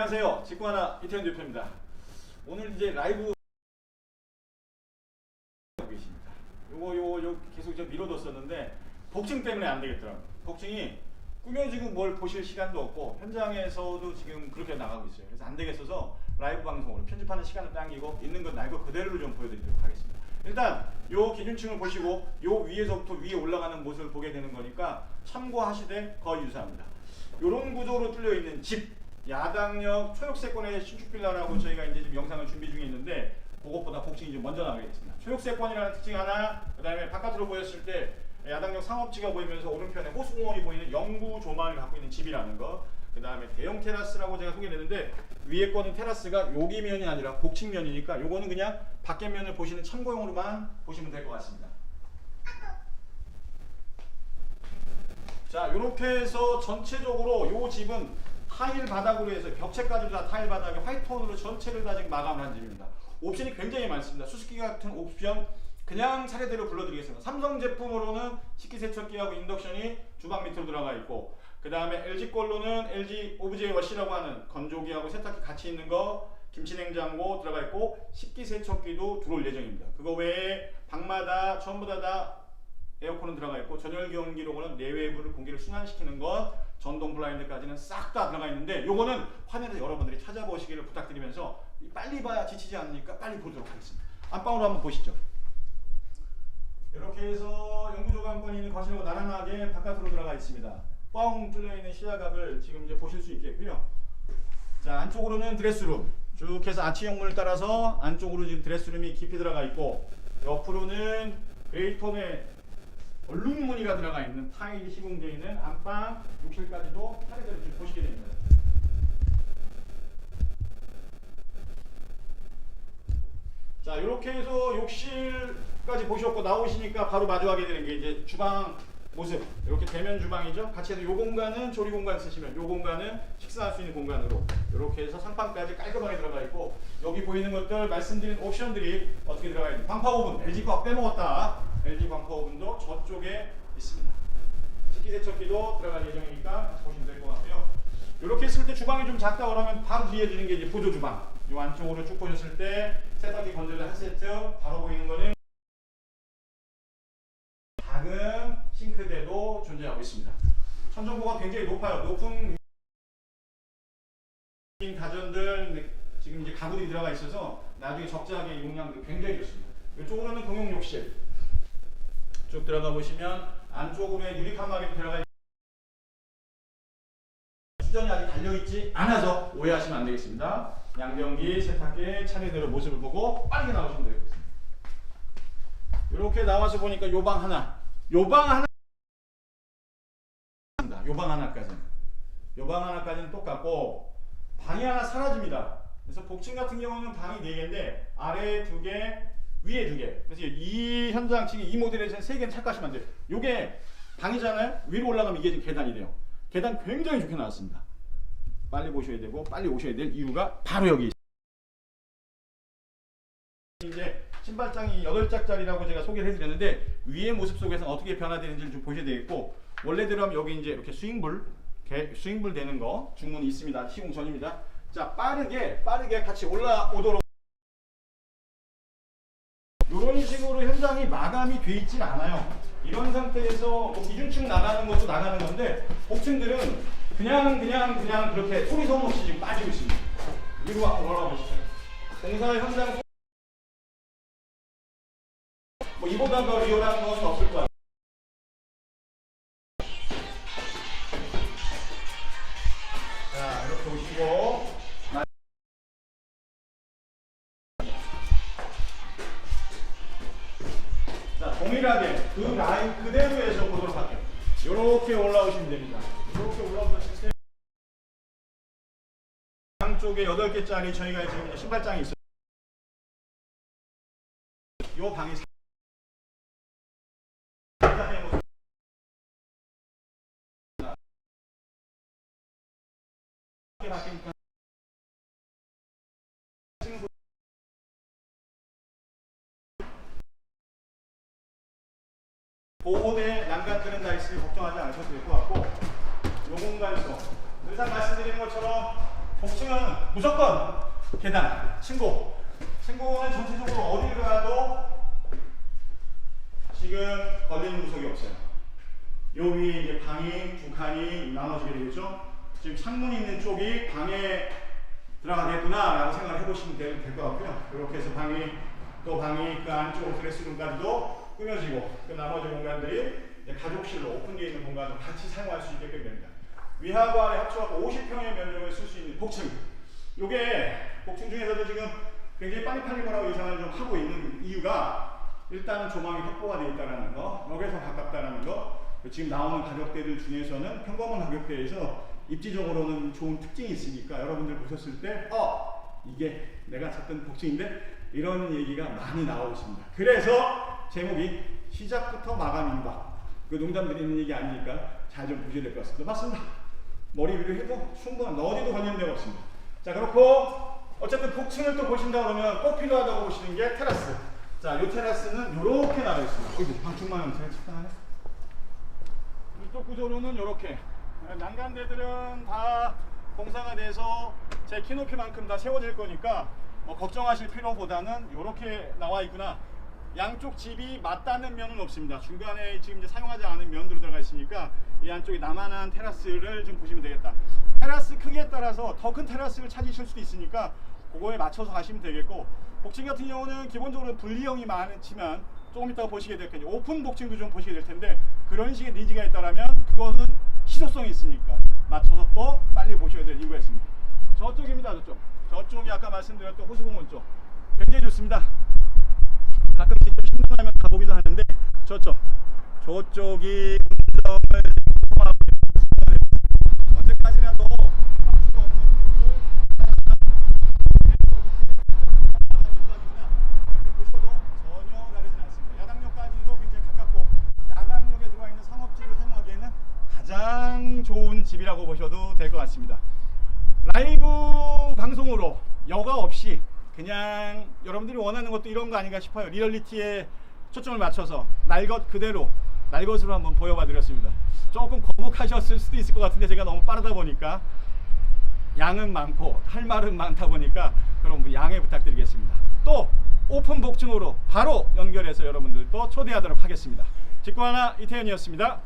안녕하세요. 직구하나 이태현 대표입니다. 오늘 이제 라이브 하고 계십니다. 요거 요거 요 계속 좀 미뤄뒀었는데 복층 때문에 안 되겠더라고요. 복층이 꾸며지고 뭘 보실 시간도 없고 현장에서도 지금 그렇게 나가고 있어요. 그래서 안 되겠어서 라이브 방송으로 편집하는 시간을 당기고 있는 건 날거 그대로를 좀 보여드리도록 하겠습니다. 일단 요 기준층을 보시고 요 위에서부터 위에 올라가는 모습을 보게 되는 거니까 참고하시되 거의 유사합니다. 요런 구조로 뚫려 있는 집 야당역 초역세권의 신축 빌라라고 저희가 이제 지금 영상을 준비 중에 있는데 그것보다 복층이 좀 먼저 나가겠습니다. 초역세권이라는 특징 하나, 그다음에 바깥으로 보였을 때 야당역 상업지가 보이면서 오른편에 호수공원이 보이는 영구 조망을 갖고 있는 집이라는 거. 그다음에 대형 테라스라고 제가 소개했는데 위에 거는 테라스가 여기 면이 아니라 복층 면이니까 요거는 그냥 밖에 면을 보시는 참고용으로만 보시면 될 것 같습니다. 자, 이렇게 해서 전체적으로 요 집은 타일 바닥으로 해서 벽체까지도 다 타일 바닥에 화이트톤으로 전체를 다 지금 마감을 한 집입니다. 옵션이 굉장히 많습니다. 수수기 같은 옵션 그냥 차례대로 불러드리겠습니다. 삼성 제품으로는 식기세척기하고 인덕션이 주방 밑으로 들어가 있고 그 다음에 LG 걸로는 LG 오브제 워시라고 하는 건조기하고 세탁기 같이 있는 거 김치냉장고 들어가 있고 식기세척기도 들어올 예정입니다. 그거 외에 방마다 전부 다, 다 에어컨은 들어가 있고 전열 경기로는 내외부를 공기를 순환시키는 것 전동 블라인드까지는 싹 다 들어가 있는데 요거는 화면에서 여러분들이 찾아보시기를 부탁드리면서 빨리 봐야 지치지 않으니까 빨리 보도록 하겠습니다. 안방으로 한번 보시죠. 이렇게 해서 영구조감권이 있는 거실하고 나란하게 바깥으로 들어가 있습니다. 뻥 뚫려 있는 시야각을 지금 이제 보실 수 있겠고요. 자 안쪽으로는 드레스룸 쭉 해서 아치형문을 따라서 안쪽으로 지금 드레스룸이 깊이 들어가 있고 옆으로는 그레이톤의 얼룩 무늬가 들어가 있는 타일이 시공되어 있는 안방 욕실까지도 차례대로 지금 보시게 됩니다. 자 이렇게 해서 욕실까지 보셨고 나오시니까 바로 마주하게 되는 게 이제 주방 모습. 이렇게 대면 주방이죠. 같이 해서 요 공간은 조리 공간 쓰시면 요 공간은 식사할 수 있는 공간으로 이렇게 해서 상판까지 깔끔하게 들어가 있고 여기 보이는 것들 말씀드린 옵션들이 어떻게 들어가 있는 방파 오븐 LG 거 빼먹었다 LG 오븐도 저쪽에 있습니다 식기세척기도 들어갈 예정이니까 같이 보시면 될 것 같고요 이렇게 했을 때 주방이 좀 작다 그러면 바로 뒤에 드는 게 이제 보조 주방 요 안쪽으로 쭉 보셨을 때 세탁기 건조기 한 세트 바로 보이는 거는 작은 싱크대도 존재하고 있습니다. 천정고가 굉장히 높아요. 높은 가전들 네, 지금 이제 가구들이 들어가 있어서 나중에 적재하게 용량도 굉장히 좋습니다. 이쪽으로는 공용 욕실 쭉 들어가 보시면 안쪽으로의 유리 칸막이 들어가 있 수전이 아직 달려있지 않아서 오해하시면 안 되겠습니다. 양변기, 세탁기, 차례대로 모습을 보고 빠르게 나오시면 되겠습니다. 이렇게 나와서 보니까 요 방 하나, 요 방 하나, 요 방 하나까지는, 요 방 하나까지는 똑같고 방이 하나 사라집니다. 그래서 복층 같은 경우는 방이 4개인데 아래 두 개, 위에 두 개. 그래서 이 현장층이 이 모델에서는 세 개는 착각하시면 안 돼요. 요게 방이잖아요. 위로 올라가면 이게 지금 계단이 돼요. 계단 굉장히 좋게 나왔습니다. 빨리 보셔야 되고 빨리 오셔야 될 이유가 바로 여기 이제 신발장이 8짝짜리라고 제가 소개를 해드렸는데 위의 모습 속에서 어떻게 변화되는지를 좀 보셔야 되겠고 원래대로 하면 여기 이제 이렇게 스윙불 개- 스윙불 되는 거 중문이 있습니다 시공 전입니다 자 빠르게 빠르게 같이 올라오도록 현장이 마감이 돼 있진 않아요. 이런 상태에서 뭐 기준층 나가는 것도 나가는 건데 복층들은 그냥 그냥 그냥 그렇게 소리 소문 없이 지금 빠지고 있습니다. 위로 올라가 보시죠. 공사 현장 뭐 이보다 더 리얼한 건 없을. 자, 동일하게 그 라인 그대로 해서 보도록 할게요. 이렇게 올라오시면 됩니다. 이렇게 올라오면 시스템. 양쪽에 8개짜리 저희가 지금 신발장이 있어요. 요 방이 보호대 난간들은 다 있으니 걱정하지 않으셔도 될 것 같고 요 공간도 늘상 말씀드리는 것처럼 복층은 무조건 계단, 층고. 층고는 전체적으로 어디를 가도 지금 걸리는 구석이 없어요. 요 위에 이제 방이 두 칸이 나눠지게 되겠죠. 지금 창문 있는 쪽이 방에 들어가겠구나 라고 생각을 해보시면 될 것 같고요. 이렇게 해서 방이 또 방이 그 안쪽 드레스룸까지도 꾸며지고 그 나머지 공간들이 가족실로 오픈되어 있는 공간을 같이 사용할 수 있게끔 됩니다. 위하고 아래 합쳐서 50평의 면적을 쓸 수 있는 복층. 요게 복층 중에서도 지금 굉장히 빨리빨리라고 예상을 좀 하고 있는 이유가 일단은 조망이 확보가 되어 있다는 거, 역에서 가깝다는 거, 지금 나오는 가격대들 중에서는 평범한 가격대에서 입지적으로는 좋은 특징이 있으니까 여러분들 보셨을 때, 어, 이게 내가 찾던 복층인데 이런 얘기가 많이 나오고 있습니다. 그래서 제목이 시작부터 마감 인과. 그 농담 드리는 얘기 아니니까 잘 좀 보셔야 될 것 같습니다. 맞습니다. 머리 위로 해도 충분한 어디도 관련되어 없습니다. 자 그렇고 어쨌든 복층을 또 보신다 그러면 꼭 필요하다고 보시는 게 테라스. 자, 이 테라스는 이렇게 나와 있습니다. 어이구, 방충망은 제가 착각하네. 이쪽 구조로는 이렇게 난간대들은 다 공사가 돼서 제 키높이만큼 다 세워질 거니까 뭐 걱정하실 필요보다는 이렇게 나와 있구나. 양쪽 집이 맞닿는 면은 없습니다. 중간에 지금 이제 사용하지 않은 면들로 들어가 있으니까 이 안쪽에 나만한 테라스를 좀 보시면 되겠다. 테라스 크기에 따라서 더 큰 테라스를 찾으실 수도 있으니까 그거에 맞춰서 가시면 되겠고 복층 같은 경우는 기본적으로 분리형이 많지만 조금 이따가 보시게 될 텐데 오픈 복층도 좀 보시게 될 텐데 그런 식의 니즈가 있다라면 그거는 희소성이 있으니까 맞춰서 또 빨리 보셔야 될 이유가 있습니다. 저쪽입니다, 저쪽. 저쪽이 아까 말씀드렸던 호수공원 쪽. 굉장히 좋습니다. 가끔 진짜 신나면 가보기도 하는데 저쪽, 저쪽이 운전을 언제까지라도 막히가 없는 뷰를 이렇게 보셔도 전혀 다르진 않습니다. 야당역까지도 굉장히 가깝고 야당역에 들어와 있는 상업지를 사용하기에는 가장 좋은 집이라고 보셔도 될 것 같습니다. 라이브 방송으로 여과 없이 그냥 여러분들이 원하는 것도 이런 거 아닌가 싶어요. 리얼리티에 초점을 맞춰서 날 것 그대로 날 것으로 한번 보여봐 드렸습니다. 조금 거북하셨을 수도 있을 것 같은데 제가 너무 빠르다 보니까 양은 많고 할 말은 많다 보니까 그런 분 양해 부탁드리겠습니다. 또 오픈 복층으로 바로 연결해서 여러분들 또 초대하도록 하겠습니다. 직구 하나 이태현이었습니다.